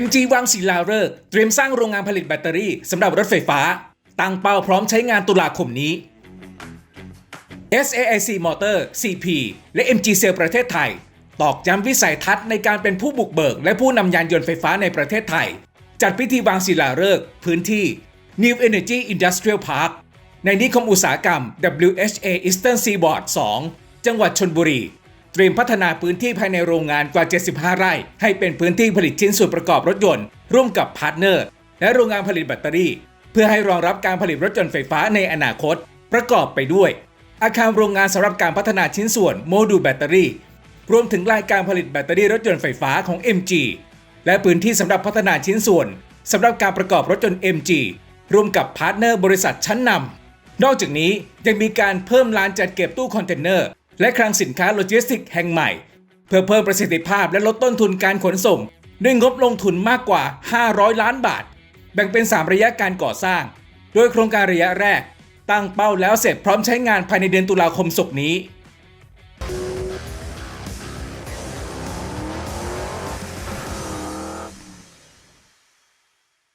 MG วังศิลาฤกษ์เตรียมสร้างโรงงานผลิตแบตเตอรี่สำหรับรถไฟฟ้า ตั้งเป้าพร้อมใช้งานตุลาคมนี้ SAIC Motor CP และ MG Cell ประเทศไทย ตอกย้ำวิสัยทัศน์ในการเป็นผู้บุกเบิก และผู้นำยานยนต์ไฟฟ้าในประเทศไทย จัดพิธีวางศิลาฤกษ์พื้นที่ New Energy Industrial Park ในนิคมอุตสาหกรรม WHA Eastern Seaboard 2 จังหวัดชนบุรี เตรียมพัฒนาพื้นที่ภายในโรงงานกว่า 75 ไร่ ให้เป็นพื้นที่ผลิตชิ้นส่วนประกอบรถยนต์ ร่วมกับพาร์ทเนอร์ และโรงงานผลิตแบตเตอรี่ เพื่อให้รองรับการผลิตรถยนต์ไฟฟ้าในอนาคต ประกอบไปด้วย อาคารโรงงานสำหรับการพัฒนาชิ้นส่วนโมดูลแบตเตอรี่ รวมถึงรายการผลิตแบตเตอรี่รถยนต์ไฟฟ้าของ MG และพื้นที่สำหรับพัฒนาชิ้นส่วนสำหรับการประกอบรถยนต์ MG ร่วมกับพาร์ทเนอร์บริษัทชั้นนำนอกจากนี้ยังมีการเพิ่มลานจัดเก็บตู้คอนเทนเนอร์ และคลังสินค้าโลจิสติกแห่งใหม่ เพื่อเพิ่มประสิทธิภาพและลดต้นทุนการขนส่ง ด้วยงบลงทุนมากกว่า 500 ล้านบาท แบ่งเป็น 3 ระยะการก่อสร้าง โดยโครงการระยะแรก ตั้งเป้าแล้วเสร็จพร้อมใช้งานภายในเดือนตุลาคมศกนี้